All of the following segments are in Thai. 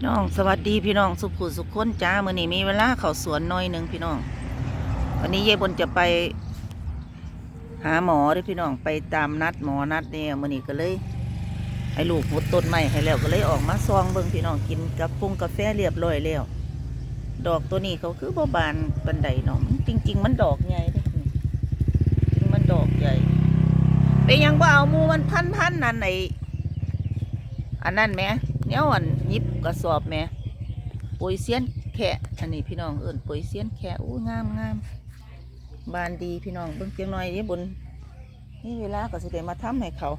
พี่น้องสวัสดีพี่น้องสุขุสุขคนจ้ามื่อนี้มีเวลาเข้าสวนน่อยหนึ่งพี่น้อง วันนี้ยายบนจะไปหาหมอเด้อพี่น้องไปตามนัดหมอนัดเนี่ยมื่อนี้ก็เลยให้ลูกมุดต้นไม้ให้แล้วก็เลยออกมาซองเบิ่งพี่น้องกินกับปุงกาแฟเรียบร้อยแล้ว ดอกตัวนี้เขาคือบ่บานปันไดเนาะจริง ๆ มันดอกใหญ่เด้นี่จริงมันดอกใหญ่เป็นหยังว่าเอามูมันพันพันๆนั่นไหนอันนั้นไหม เนี่ยอันยิบกระสอบแม่ปุ๋ยเสียนแค่อันนี้พี่น้องเอิ่นปุ๋ยเสียนแค่อู้งามงามบานดีพี่น้องเบิ่งเพียงหน่อยนี่บนนี่เวลาก็สิได้มาทำให้เขา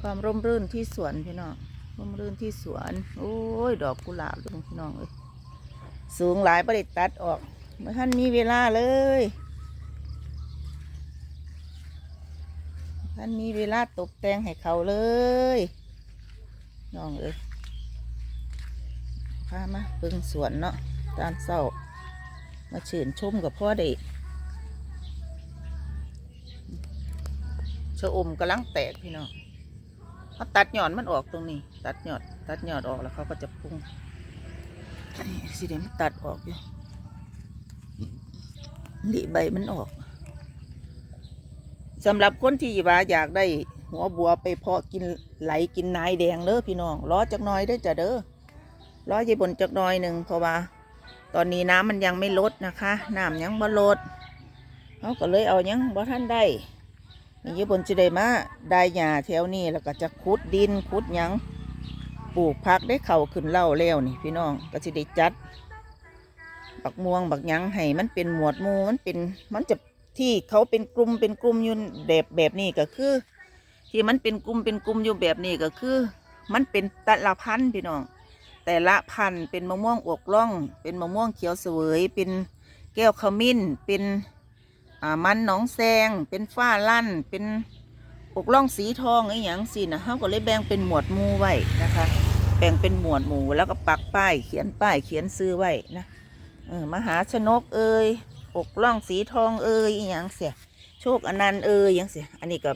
ความร่มรื่นที่สวนพี่น้องร่มรื่นที่สวน โอ้ย ดอกกุหลาบเลยพี่น้องเอ้ยสูงหลายประเด็ตัดออกเมื่อท่านมีเวลาเลยท่านมีเวลาตกแต่งให้เขาเลย น้องเอ้ยพามาเบิ่งสวนเนาะตอนเศร้ามาชื่นชมกับพ่อได้ชะอมกำลังแตกพี่น้องเขาตัดหย่อนมันออกตรงนี้ ตัดหยอดตัดหยอดออกแล้วเขาก็จะปรุงนี่สิเดี๋ยวมันตัดออกอยู่นี่ใบมันออกสำหรับคนที่ว่าอยากได้ หัวบัวไปเพาะกินไหลกินนายแดงเด้อพี่น้องรอจักหน้อยเด้จ้ะเด้อรอยีบนจักหน้อยหนึ่งเพราะว่า ตอนนี้น้ำมันยังไม่ลดนะคะน้ำยังบ่ลดเขาก็เลยเอายังบ่ท่านได้นี่ญี่ปุ่นจะได้มาได้หญ้าแถวนี้แล้วก็จะขุดดินขุดยังปลูกผักได้เข่าขึ้นเล่าแล้วนี่พี่น้องก็จะได้จัด บักม่วงบักยังให้มันเป็นหมวดมูมันเป็นมันจะที่เขาเป็นกลุ่มเป็นกลุ่มยู่แบบแบบนี้ก็คือ ที่มันเป็นกลุ่มเป็นกลุ่มอยู่แบบนี้ก็คือ มันเป็นแต่ละพันธุ์พี่น้อง แต่ละพันธุ์เป็นมะม่วงอกล่อง เป็นมะม่วงเขียวเสวย เป็นแก้วขมิ้น เป็นอ่ามันหนองแซง เป็นฝ้าลั่น เป็นอกล่องสีทองไอ้หยังสินะเขาก็เลยแบ่งเป็นหมวดหมู่ไว้นะคะ แบ่งเป็นหมวดหมู่แล้วก็ปักป้าย เขียนป้ายเขียนซื้อไว้นะเออมหาชนกเอ่ยอกล่องสีทองเอ่ยอหยังเสียโชคอนันต์เอ่ยอหยังเสียอันนี้ก็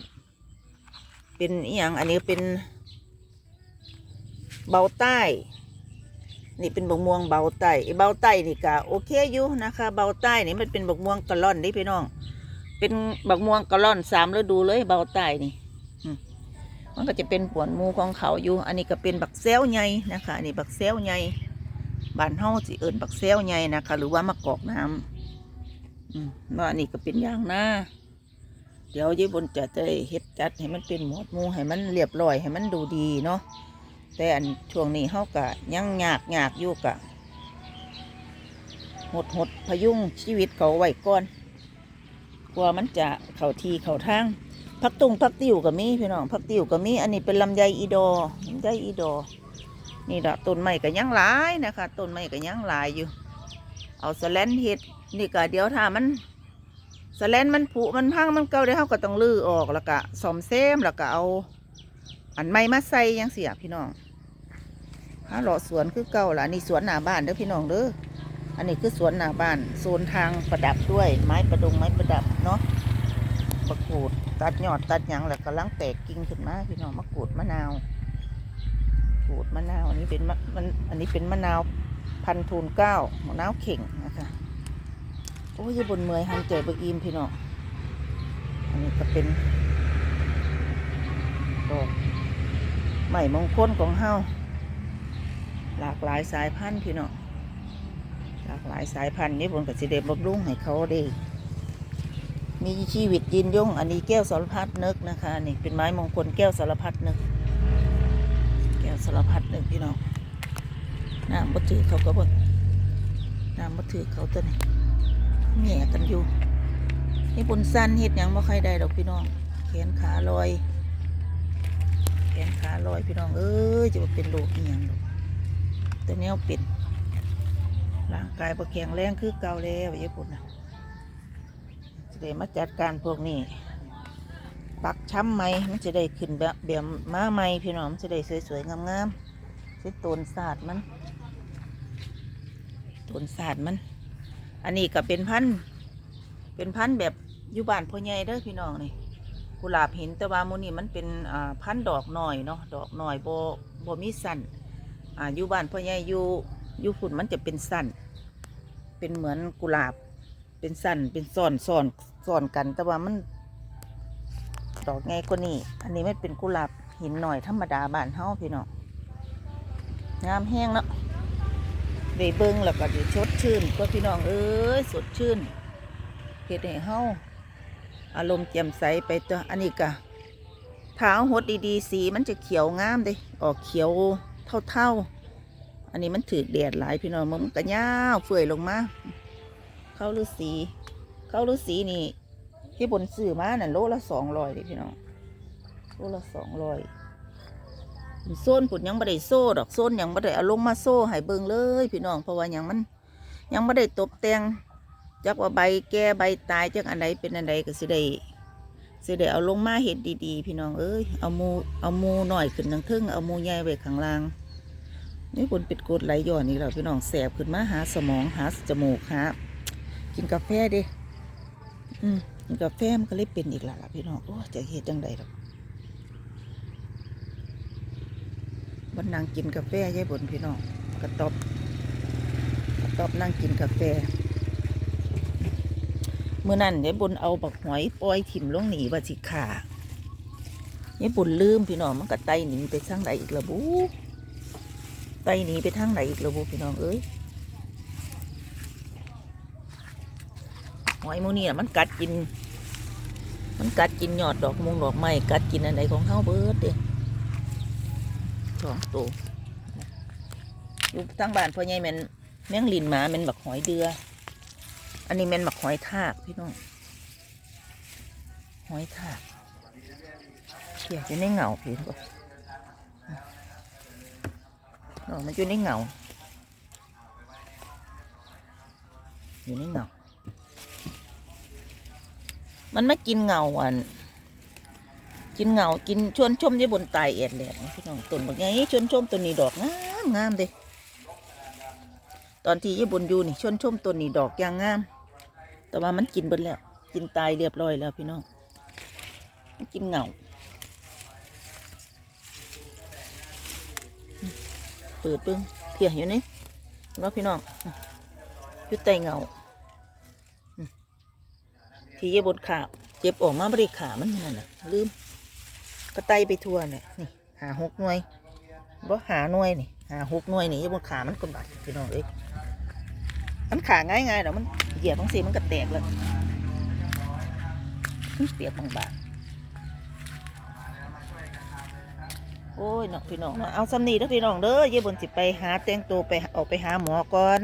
เป็นอหยังอันนี้เป็นเบาใต้ นี่เป็นบกม่วงเบาใต้อ้เบาใต้นี่ก็โอเคอยู่นะคะ เบาใต้นี่มันเป็นบกม่วงกะล่อนนี่พี่น้อง เป็นบกม่วงกะล่อนสามฤดูเลยเบาใต้นี่มันก็จะเป็นปวนมูของเขาอยู่ อันนี้ก็เป็นบักเซลใหญ่นะคะอันนี้บักเซลใหญ่บานเฮาสิเอิญบักเซลใหญ่นะคะ หรือว่ามะกอกน้ำอืมว่าอันนี้ก็เป็นอย่างหน้า เดี๋ยวยี่บนจะได้เฮ็ดจัดให้มันเป็นหมวดหมู่ให้มันเรียบร้อยให้มันดูดีเนาะแต่อันช่วงนี้เขากะยังยากยากอยู่กะหดหดพยุงชีวิตเขาไว้ก่อนกลัวมันจะเข่าทีเข่าทางพักตุงพักติวก็มีพี่น้องพักติวก็มีอันนี้เป็นลำไยอีดอลำไยอีดอนี่ละต้นไม้ก็ยังหลายนะคะต้นไม้ก็ยังหลายอยู่ เอาสแลนเฮ็ดนี่ก็เดี๋ยวถ้ามัน สแลนมันผุมันพังมันเก่าเดียวเขาก็ต้องลื้อออกแล้วก็ซ่อมแซมแล้วก็เอา อันไม้มาใส่ยังเสียพี่น้องหาเลาะสวนคือเก่าล่ะนี่สวนหน้าบ้านเด้อพี่น้องเด้ออันนี้คือสวนหน้าบ้านโซนทางประดับด้วย ไม้ประดงไม้ประดับเนาะมะกรูดตัดยอดตัดหยังแล้วกำลังแตกกิ่งขึ้นมาพี่น้องมะกรูดมะนาวกรูดมะนาวอันนี้เป็นมะมันอันนี้เป็นมะนาวพันธุ์ทูนเก้ามะนาวเข่งนะคะ โอ้ยบนเมอยหันเจอบอร์อีมพี่น้องอันนี้ก็เป็นดอกใหม่มงคลของเฮาหลากหลายสายพันธุ์พี่น้องหลากหลายสายพันธุ์นี่บนกับสิเดบำรุงให้เขาด้มีชีวิตยืนยงอันนี้แก้วสารพัดนึกนะคะนี่เป็นไม้มงคลแก้วสารพัดนึก แก้วสารพัดนึกพี่น้องน้ำบัถือเขาก็บดน้ำบัถือเขาตัวนี้ แง่กันอยู่นี่บนสั้นเห็ดยังบ่ใครได้ดอกพี่น้อง แขนขาลอย แขนขาลอยพี่น้อง เอ้ยจะมาเป็นโรคอีหยังดอกตัวแนวเป็นร่างกายประแข็งแรงคือเก่าแล้วญี่ปุ่นนะจะได้มาจัดการพวกนี้ปักช้ำไหมมันจะได้ขึ้นแบบแบบม้าไหมพี่น้องมันจะได้สวยๆงามๆใช้ตนศาสตร์มันตนศาสตร์มัน อันนี้ก็เป็นพันธุ์เป็นพันธุ์แบบอยู่บ้านพ่อใหญ่เด้อพี่น้องนี่กุหลาบหินแต่ว่ามูนี่มันเป็นอ่าพันธุ์ดอกหน่อยเนาะดอกหน่อยโบโบมีสันอ่าอยู่บ้านพ่อใหญ่อยู่อยู่ฝุ่นมันจะเป็นสั้นเป็นเหมือนกุหลาบเป็นสั้นเป็นซ้อนซ้อนซ้อนกัน แต่ว่ามันดอกไงกว่านี้ อันนี้มันเป็นกุหลาบหินหน่อยธรรมดาบ้านเฮาพี่น้องงามแห้งเนาะ ได้เบิ่งแล้วก็จะชดชื่นก็พี่น้องเอ้ยสดชื่นเฮ็ดให้เฮาอารมณ์แจ่มใสไปตัวอันนี้ก็ถ้าเอาหดดีๆ สีมันจะเขียวงามเด้ออกเขียวเท่าๆ อันนี้มันถือแดดหลายพี่น้องมันก็ยาวเฟื่อยลงมา เข้าฤาษีเข้าฤาษีนี่ที่บนซื้อมาน่ะโลละสองร้อยเลยพี่น้องโลละสองร้อย โซนผุดยังไม่ได้โซ่ดอกโซนยังไม่ได้เอาลงมาโซ่ให้เบิ่งเลย พี่น้องเพราะว่ายังมัน ยังไม่ได้ตกแต่งจักว่าใบแก่ใบตายจักอันใดเป็นอันใดก็สิได้สิได้เอาลงมาเห็ดดีๆ พี่น้องเอ้ยเอามูเอามูหน่อยขึ้นทางทึ่งเอามูใหญ่ไว้ข้างล่างนี่บนป็ดกดไหลย้อนนี่แหละพี่น้องแสบขึ้นมาหาสมองหาจมูกหากินกาแฟเดิอืมกาแฟมันก็เลยเป็นอีกและล่ะพี่น้องโอ้จะเฮ็ดจังใดดอก บันนั่งกินกาแฟยายบนพี่น้องกระตอบกระตอบนั่งกินกาแฟเมื่อนั้นยายบนเอาบักหอยปล่อยถิ่มลงหนีว่าสิขายายบนลืมพี่น้องมันก็ไตหนีไปทางใดอีกละบูไตหนีไปทางไหนอีกละบูพี่น้องเอ้ยหอยหมูนี่มันกัดกิน มันกัดกินยอดดอกมงดอกไม้กัดกินอันไหนของเฮาเบิดเด้ สองตัวอยู่ทางบ้านพ่อใหญ่แมนแมงลินหมาแมนบักหอยเดือ อันนี้แมนบักหอยทากพี่น้องหอยทากเขี่ยอยู่ในเหงาพี่น้องดอกมันอยู่ในเหงาอยู่ในเหงา มันไม่กินเหงาอัน กินเหงากินชวนชมยี่บนตายเอ็ดแหลกพี่น้องต้นแบบนี้ชวนชมตัวนี้ดอกงามงามเด้ตอนที่ยี่บนอยู่นี่ชวนชมตัวนี้ดอกยางงาม แต่ว่ามันกินเบิดแล้ว กินตายเรียบร้อยแล้วพี่น้องมันกินเหงาเปิดเบิ้งเพียอยู่นี่ว่าพี่น้องอยู่ใต้เงาที่เย็บบนขาเจ็บออกมาบริขามันนั่นน่ะลืม ก็ไตไปทั่วเนี่ยนี่หาหกหน่วยบ่หาหน่วยนี่หาหกหน่วยนี่ย็บบนขามันก็บาดพี่น้องเอ้ยมันขาง่ายๆแต่มันเหยียบบางสีมันก็แตกแล้วมันเปียกบางบางโอ้ยน้องพี่น้องเนาะเอาสำนีเด้อพี่น้องเด้อเย็บบนสิไปหาแต่งตัวไปออกไปหาหมอก่อน